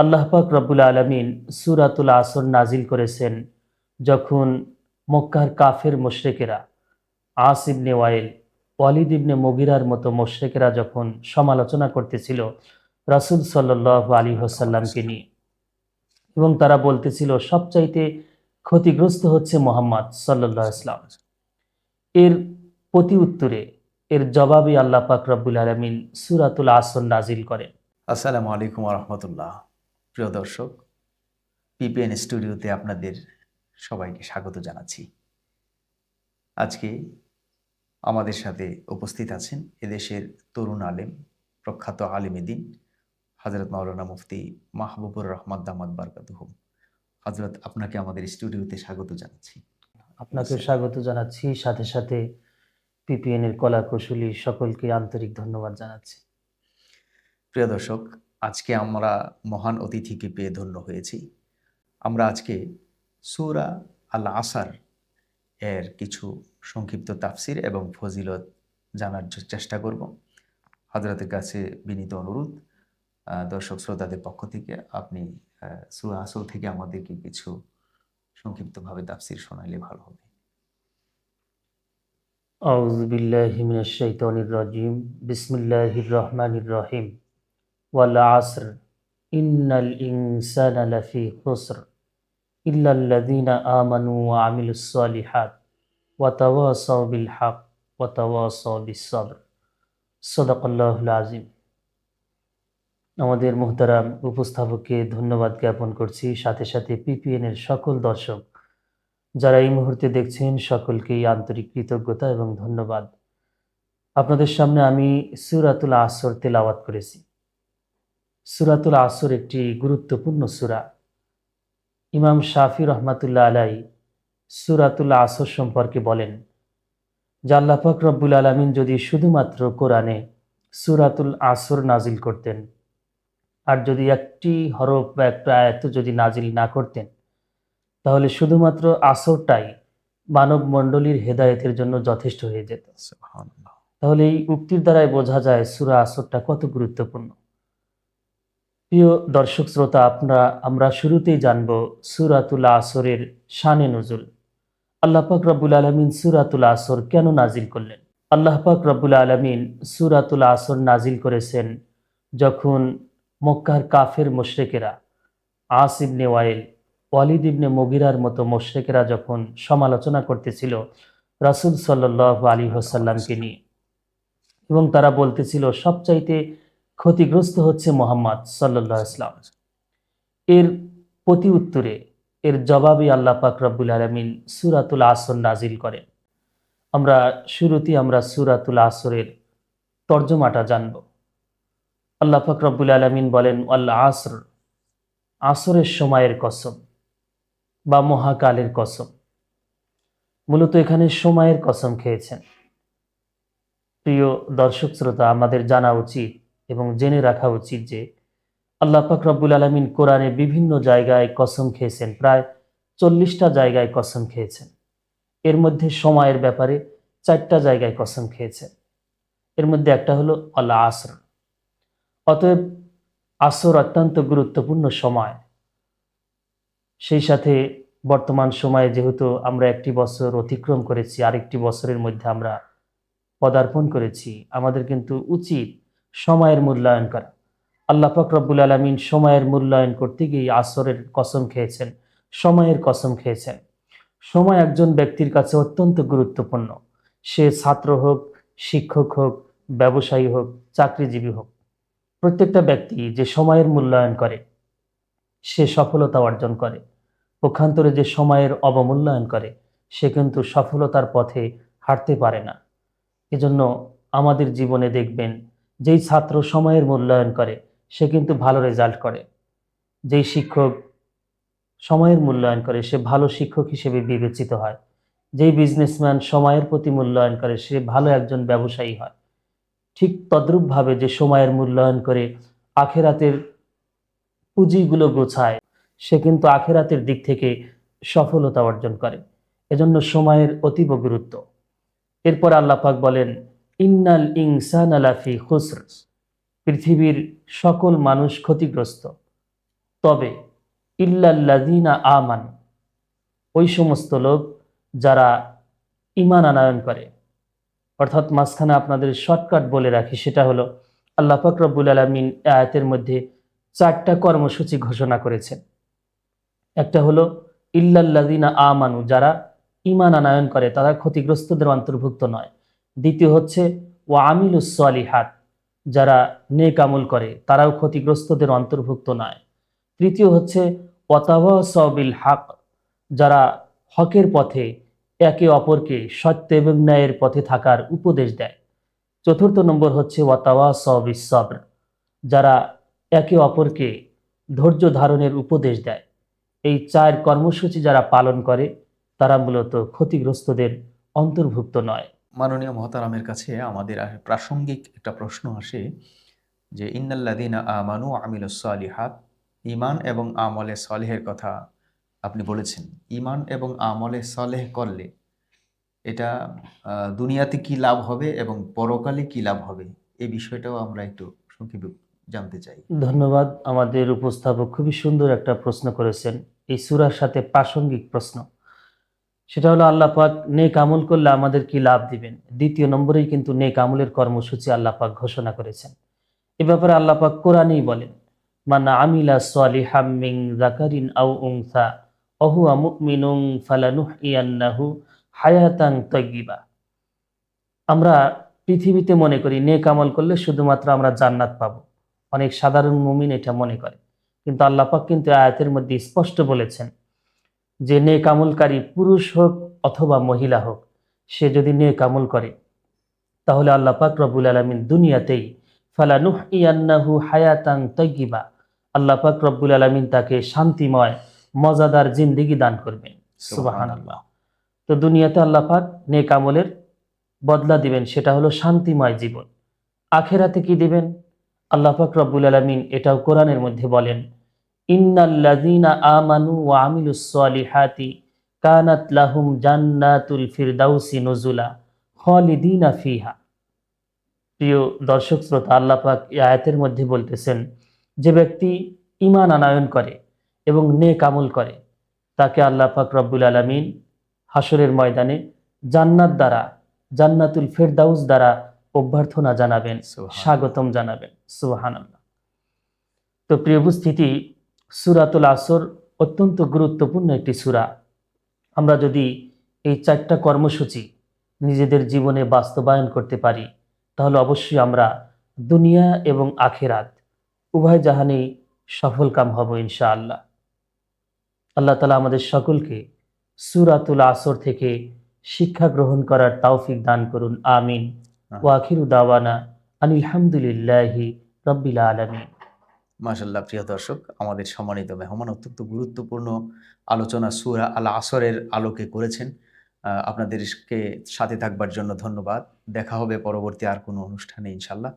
আল্লাহ পাক রব্বুল আলমিন সুরাতুল আসর নাজিল করেছেন যখন মক্কার কাফের মোশরেকেরা আস ইবনে ওয়াইল, ওয়ালিদ ইবনে মগিরার মতো মোশরেকেরা যখন সমালোচনা করতেছিল রাসুল সাল্লাহ আলী হোসাল্লামকে নিয়ে এবং তারা বলতেছিল, সবচাইতে ক্ষতিগ্রস্ত হচ্ছে মোহাম্মদ সাল্লাহ ইসলাম এর প্রতি উত্তরে এর জবাবে আল্লাহ পাক রব্বুল আলমিন সুরাতুল আসর নাজিল করেন। আসসালামু আলাইকুম রহমতুল্লাহ। প্রিয় দর্শক পিপিএন স্টুডিওতে আপনাদের সবাইকে স্বাগত জানাচ্ছি। আজকে আমাদের সাথে উপস্থিত আছেন এদেশের তরুণ আলেম প্রখ্যাত আলিমেদিন হজরত মাওলানা মুফতি মাহবুবুর রহমান দামাদ বারকাতুহুম হজরত আপনাকে আমাদের স্টুডিওতে স্বাগত জানাচ্ছি। আপনাকে স্বাগত জানাচ্ছি সাথে সাথে পিপিএন এর কলা কৌশলী সকলকে আন্তরিক ধন্যবাদ জানাচ্ছি। প্রিয় দর্শক আজকে আমরা মহান অতিথিকে পেয়ে ধন্য হয়েছি। আমরা আজকে সুরা আল আসার এর কিছু সংক্ষিপ্ত তাফসির এবং ফজিলত জানার চেষ্টা করব। হজরতের কাছে বিনীত অনুরোধ দর্শক শ্রোতাদের পক্ষ থেকে আপনি সুরা আসল থেকে আমাদেরকে কিছু সংক্ষিপ্তভাবে তাফসির শোনাইলে ভালো হবে। আউজ বিল্লাহ হিমিনাশ শাইতানির রাজিম। বিসমিল্লাহির রহমানির রহিম। الرحيم والعصر إن الإنسان لفي خسر إلا الذين آمنوا وعملوا الصالحات وتواصوا بالحق وتواصوا بالصبر صدق الله العظيم আমাদের মোহতারাম উপস্থাপককে ধন্যবাদ জ্ঞাপন করছি সাথে সাথে পিপিএন এর সকল দর্শক যারা এই মুহূর্তে দেখছেন সকলকেই আন্তরিক কৃতজ্ঞতা এবং ধন্যবাদ আপনাদের সামনে আমি সুরাতুল আসর তেলাওয়াত করেছি সুরাতুল আসর একটি গুরুত্বপূর্ণ সুরা। ইমাম শাফি রহমাতুল্লাহ আলাই সুরাতুল আসর সম্পর্কে বলেন পাক রব্বুল আলমিন যদি শুধুমাত্র কোরআনে সুরাতুল আসর নাজিল করতেন আর যদি একটি হরফ বা একটা আয়াত যদি নাজিল না করতেন তাহলে শুধুমাত্র আসরটাই মানব মণ্ডলীর হেদায়েতের জন্য যথেষ্ট হয়ে যেত। তাহলে এই উক্তির দ্বারাই বোঝা যায় সুরা আসরটা কত গুরুত্বপূর্ণ। প্রিয় দর্শক শ্রোতা, আপনারা, আমরা শুরুতেই জানব সুরাতুল আসরের শানে নজুল। আল্লাহ পাক রব্বুল আলমিন সুরাতুল আসর কেন নাজিল করলেন? আল্লাহ পাক রব্বুল আলমিন সুরাতুল আসর নাজিল করেছেন যখন মক্কার কাফের মোশরেকেরা, আস ইবনে ওয়াইল, ওয়ালিদ ইবনে মগিরার মতো মোশরেকেরা যখন সমালোচনা করতেছিল রাসুল সাল্লাহ আলী হোসাল্লামকে নিয়ে এবং তারা বলতেছিল, সবচাইতে ক্ষতিগ্রস্ত হচ্ছে মোহাম্মদ সাল্লাহ ইসলাম এর প্রতি উত্তরে এর জবাবে আল্লাহ পাক রব্বুল আলমিন সুরাতুল আসর নাজিল করেন। আমরা শুরুতেই আমরা সুরাতুল আসরের তর্জমাটা জানব। আল্লাহ পাক রব্বুল আলমিন বলেন আল্লাহ আসর, আসরের সময়ের কসম বা মহাকালের কসম। মূলত এখানে সময়ের কসম খেয়েছেন। প্রিয় দর্শক, শ্রোতা, আমাদের জানা উচিত এবং জেনে রাখা উচিত যে আল্লাহ পাক রব্বুল আলমিন কোরআনে বিভিন্ন জায়গায় কসম খেয়েছেন, প্রায় চল্লিশটা জায়গায় কসম খেয়েছেন। এর মধ্যে সময়ের ব্যাপারে চারটা জায়গায় কসম খেয়েছেন। এর মধ্যে একটা হলো আল্লাহ আসর অতএব আসর অত্যন্ত গুরুত্বপূর্ণ সময়। সেই সাথে বর্তমান সময়ে যেহেতু আমরা একটি বছর অতিক্রম করেছি, আরেকটি বছরের মধ্যে আমরা পদার্পণ করেছি, আমাদের কিন্তু উচিত সময়ের মূল্যায়ন করা। আল্লাহ পাক রব্বুল আলমিন সময়ের মূল্যায়ন করতে গিয়ে আসরের কসম খেয়েছেন, সময়ের কসম খেয়েছেন। সময় একজন ব্যক্তির কাছে অত্যন্ত গুরুত্বপূর্ণ। সে ছাত্র হোক, শিক্ষক হোক, ব্যবসায়ী হোক, চাকরিজীবী হোক, প্রত্যেকটা ব্যক্তি যে সময়ের মূল্যায়ন করে, সে সফলতা অর্জন করে। পক্ষান্তরে যে সময়ের অবমূল্যায়ন করে, সে কিন্তু সফলতার পথে হাঁটতে পারে না। এজন্য আমাদের জীবনে দেখবেন যেই ছাত্র সময়ের মূল্যায়ন করে, সে কিন্তু ভালো রেজাল্ট করে। যেই শিক্ষক সময়ের মূল্যায়ন করে, সে ভালো শিক্ষক হিসেবে বিবেচিত হয়। যেই বিজনেসম্যান সময়ের প্রতি মূল্যায়ন করে, সে ভালো একজন ব্যবসায়ী হয়। ঠিক তদ্রূপভাবে যে সময়ের মূল্যায়ন করে আখেরাতের পুঁজিগুলো গোছায়, সে কিন্তু আখেরাতের দিক থেকে সফলতা অর্জন করে। এজন্য সময়ের অতীব গুরুত্ব। এরপর আল্লাহ পাক বলেন ইন্নাল ইনসান আলাফি খুসর। পৃথিবীর সকল মানুষ ক্ষতিগ্রস্ত। তবে ইল্লাল্লাযীনা আমান, ওই সমস্ত লোক যারা ইমান আনায়ন করে। অর্থাৎ মাঝখানে আপনাদের শর্টকাট বলে রাখি, সেটা হলো আল্লাহ পাক রব্বুল আলমিন আয়াতের মধ্যে চারটা কর্মসূচি ঘোষণা করেছেন। একটা হলো ইল্লাল্লাযীনা আমানু, যারা ইমান আনায়ন করে, তারা ক্ষতিগ্রস্তদের অন্তর্ভুক্ত নয়। দ্বিতীয় হচ্ছে ও আমিলুস সালিহাত যারা নেক আমল করে, তারাও ক্ষতিগ্রস্তদের অন্তর্ভুক্ত নয়। তৃতীয় হচ্ছে ওয়াতাওয়াসাবিল হাক যারা হকের পথে একে অপরকে সত্য এবং ন্যায়ের পথে থাকার উপদেশ দেয়। চতুর্থ নম্বর হচ্ছে ওয়াতাওয়াসাবিস সবর যারা একে অপরকে ধৈর্য ধারণের উপদেশ দেয়। এই চার কর্মসূচি যারা পালন করে, তারা মূলত ক্ষতিগ্রস্তদের অন্তর্ভুক্ত নয়। মাননীয় মহতারামের কাছে আমাদের প্রাসঙ্গিক একটা প্রশ্ন আসে যে ইন্নাল্লাদিনা আমানু আমিলুস সালিহাত। ইমান এবং আমলে সলেহের কথা আপনি বলেছেন। ইমান এবং আমলে সলেহ করলে এটা দুনিয়াতে কি লাভ হবে এবং পরকালে কি লাভ হবে? এই বিষয়টাও আমরা একটু সংক্ষেপে জানতে চাই। ধন্যবাদ। আমাদের উপস্থাপক খুবই সুন্দর একটা প্রশ্ন করেছেন। এই সুরার সাথে প্রাসঙ্গিক প্রশ্ন। সেটা হলো আল্লাহ পাক নেক আমল করলে আমাদের কি লাভ দিবেন? দ্বিতীয় নম্বরেই কিন্তু নেক আমলের কর্মসূচি আল্লাহ পাক ঘোষণা করেছেন। এ ব্যাপারে আল্লাহ পাক কোরআনেই বলেন, মানা আমিলা সালিহাম মিন যাকারিন আও উনসা অহুয়া মুমিনুন ফালানুহইয়ান্নাহু হায়াতান তাইয়্যিবা। আমরা পৃথিবীতে মনে করি নেক আমল করলে শুধুমাত্র আমরা জান্নাত পাবো। অনেক সাধারণ মুমিন এটা মনে করে। কিন্তু আল্লাহ পাক কিন্তু আয়াতের মধ্যে স্পষ্ট বলেছেন যে নেক আমলকারী পুরুষ হোক অথবা মহিলা হোক, সে যদি নেক আমল করে, তাহলে আল্লাহ পাক রবুল আলমিন দুনিয়াতেই ফালানুহ ইয়ান্নাহু হায়াতাং তৈগিবা আল্লাহ পাক রব্বুল আলমিন তাকে শান্তিময়, মজাদার জিন্দিগি দান করবেন। সুবহানাল্লাহ। তো দুনিয়াতে আল্লাহ পাক নেক বদলা দিবেন, সেটা হলো শান্তিময় জীবন। আখেরাতে কি দিবেন? আল্লাহ পাক রব্বুল আলমিন এটাও কোরআনের মধ্যে বলেন ইন্নাল্লাযীনা আমানু ওয়া আমিলুস সালিহাতি কানাত লাহুম জান্নাতুল ফিরদাউসি নুজুলা খালিদিনা ফিহা। প্রিয় দর্শক শ্রোতা আল্লাহ পাক এই আয়াতের মধ্যে বলতেছেন যে ব্যক্তি ইমান আনায়ন করে এবং নেক আমল করে তাকে আল্লাহ পাক রব্বুল আলামিন হাসরের ময়দানে জান্নাত দ্বারা জান্নাতুল ফেরদাউস দ্বারা অভ্যর্থনা জানাবেন স্বাগতম জানাবেন। সুবহানাল্লাহ। তো প্রিয় উপস্থিতি সুরাতুল আসর অত্যন্ত গুরুত্বপূর্ণ একটি সূরা। আমরা যদি এই চারটা কর্মসূচি নিজেদের জীবনে বাস্তবায়ন করতে পারি তাহলে অবশ্যই আমরা দুনিয়া এবং আখেরাত উভয় জাহানেই সফল কাম হব ইনশাআল্লাহ। আল্লাহ তালা আমাদের সকলকে সুরাতুল আসর থেকে শিক্ষা গ্রহণ করার তৌফিক দান করুন আমিন। ওয়াখিরু দাওয়ানা আনিলহামদুলিল্লাহি রব্বিল আলমিন। মাশাল্লাহ প্রিয় দর্শক, আমাদের সম্মানিত মেহমান অত্যন্ত গুরুত্বপূর্ণ আলোচনা সুরা আল আসরের আলোকে করেছেন। আপনাদেরকে সাথে থাকবার জন্য ধন্যবাদ। দেখা হবে পরবর্তী আর কোনো অনুষ্ঠানে ইনশাল্লাহ